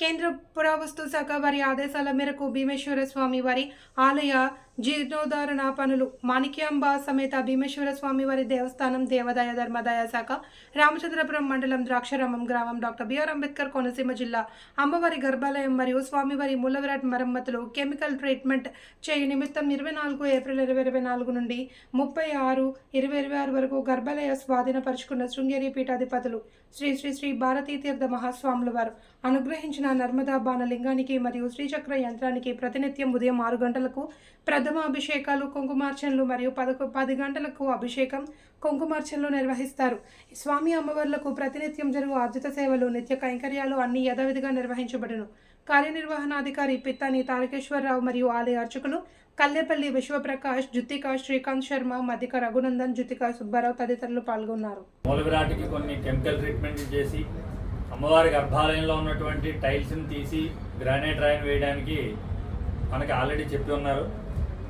కేంద్ర పురావస్తు శాఖ వారి ఆదేశాల మేరకు భీమేశ్వర స్వామి వారి ఆలయ జీర్ణోద్ధరణ పనులు మాణిక్యాంబ సమేత భీమేశ్వర స్వామి వారి దేవస్థానం దేవాదాయ ధర్మాదాయ శాఖ రామచంద్రపురం మండలం ద్రాక్షరామం గ్రామం డాక్టర్ బిఆర్ అంబేద్కర్ కోనసీమ జిల్లా అమ్మవారి గర్భాలయం మరియు స్వామివారి మూలవిరాట్ మరమ్మతులు కెమికల్ ట్రీట్మెంట్ చేయు నిమిత్తం ఇరవై నాలుగు ఏప్రిల్ ఇరవై ఇరవై నాలుగు నుండి ముప్పై ఆరు ఇరవై ఇరవై ఆరు వరకు గర్భాలయ స్వాధీనపరుచుకున్న శృంగేరి పీఠాధిపతులు శ్రీ శ్రీ శ్రీ భారతీ తీర్థ మహాస్వాముల వారు. అనుగ్రహించిన నర్మదా బాణలింగానికి మరియు శ్రీచక్ర యంత్రానికి ప్రతినిత్యం ఉదయం ఆరు గంటలకు ప్రథమ అభిషేకాలు కుంకుమార్చనలు మరియు పదకొ పది గంటలకు అభిషేకం కుంకుమార్చనలు నిర్వహిస్తారు. స్వామి అమ్మవార్లకు ప్రతినిత్యం జరుగు ఆర్జిత సేవలు నిత్య కైంకర్యాలు అన్ని యథావిధిగా నిర్వహించబడును. కార్యనిర్వహణాధికారి పిత్తాని తారకేశ్వరరావు మరియు ఆలయ అర్చకులు కల్లేపల్లి విశ్వప్రకాష్ జుత్తిక శ్రీకాంత్ శర్మ మధిక రఘునందన్ జుత్తిక సుబ్బారావు తదితరులు పాల్గొన్నారు. కొన్ని కెమికల్ ట్రీట్మెంట్ చేసి అమ్మవారి గర్భాలయంలో ఉన్నటువంటి టైల్స్ని తీసి గ్రానైట్ రాయిని వేయడానికి మనకి ఆల్రెడీ చెప్పి ఉన్నారు.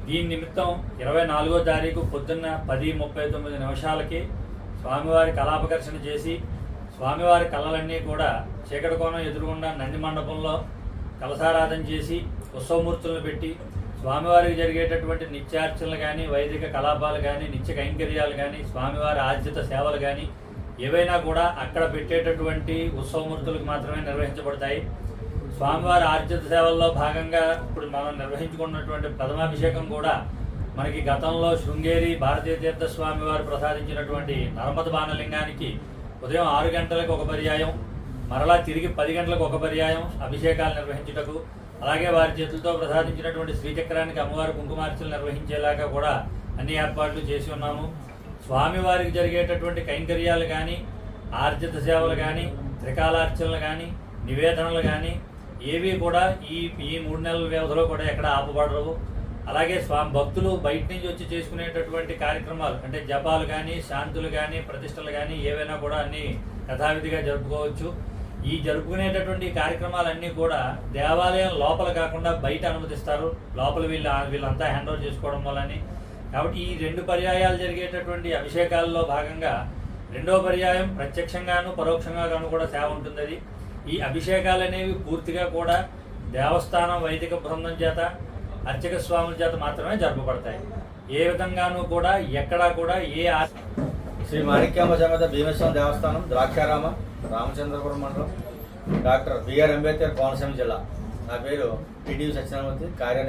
దీని నిమిత్తం ఇరవై నాలుగో తారీఖు పొద్దున్న పది ముప్పై తొమ్మిది నిమిషాలకి స్వామివారి కళాపకర్షణ చేసి స్వామివారి కళలన్నీ కూడా చీకటి కోణం ఎదురుగుండా నంది మండపంలో కలసారాధన చేసి ఉత్సవమూర్తులను పెట్టి స్వామివారికి జరిగేటటువంటి నిత్యార్చనలు కానీ వైదిక కలాపాలు కానీ నిత్య కైంకర్యాలు కానీ స్వామివారి ఆర్జిత సేవలు కానీ ఏవైనా కూడా అక్కడ పెట్టేటటువంటి ఉత్సవమూర్తులకు మాత్రమే నిర్వహించబడతాయి. స్వామివారి ఆర్జిత సేవల్లో భాగంగా ఇప్పుడు మనం నిర్వహించుకున్నటువంటి ప్రథమాభిషేకం కూడా మనకి గతంలో శృంగేరి భారతీయ తీర్థ స్వామి వారు ప్రసాదించినటువంటి నర్మద బాణలింగానికి ఉదయం ఆరు గంటలకు ఒక పర్యాయం మరలా తిరిగి పది గంటలకు ఒక పర్యాయం అభిషేకాలు నిర్వహించుటకు అలాగే వారి చేతులతో ప్రసాదించినటువంటి శ్రీచక్రానికి అమ్మవారి కుంకుమార్చనలు నిర్వహించేలాగా కూడా అన్ని ఏర్పాట్లు చేసి ఉన్నాము. స్వామివారికి జరిగేటటువంటి కైంకర్యాలు కానీ ఆర్జిత సేవలు కానీ త్రికాలార్చనలు కానీ నివేదనలు కానీ ఏవి కూడా ఈ ఈ మూడు నెలల వ్యవధిలో కూడా ఎక్కడ ఆపబడరు అలాగే స్వామి భక్తులు బయట నుంచి వచ్చి చేసుకునేటటువంటి కార్యక్రమాలు అంటే జపాలు కానీ శాంతులు కానీ ప్రతిష్టలు కానీ ఏవైనా కూడా అన్ని యథావిధిగా జరుపుకోవచ్చు. ఈ జరుపుకునేటటువంటి కార్యక్రమాలన్నీ కూడా దేవాలయం లోపల కాకుండా బయట అనుమతిస్తారు. లోపల వీళ్ళు వీళ్ళంతా హ్యాండ్ ఓవర్ చేసుకోవడం వల్లని. కాబట్టి ఈ రెండు పర్యాయాలు జరిగేటటువంటి అభిషేకాల్లో భాగంగా రెండో పర్యాయం ప్రత్యక్షంగాను పరోక్షంగాను కూడా సేవ ఉంటుంది అది ఈ అభిషేకాలు అనేవి పూర్తిగా కూడా దేవస్థానం వైదిక బృందం చేత అర్చక స్వాముల చేత మాత్రమే జరపబడతాయి ఏ విధంగానూ కూడా ఎక్కడా కూడా ఏ ఆ- శ్రీ మాణిక్యాంబ సమేత భీమేశ్వరం దేవస్థానం ద్రాక్షారామ రామచంద్రపురం మండలం డాక్టర్ బిఆర్ అంబేద్కర్ కోనసీమ జిల్లా. నా పేరు టిడివి సత్యనామూర్తి కార్యనిర్వహణ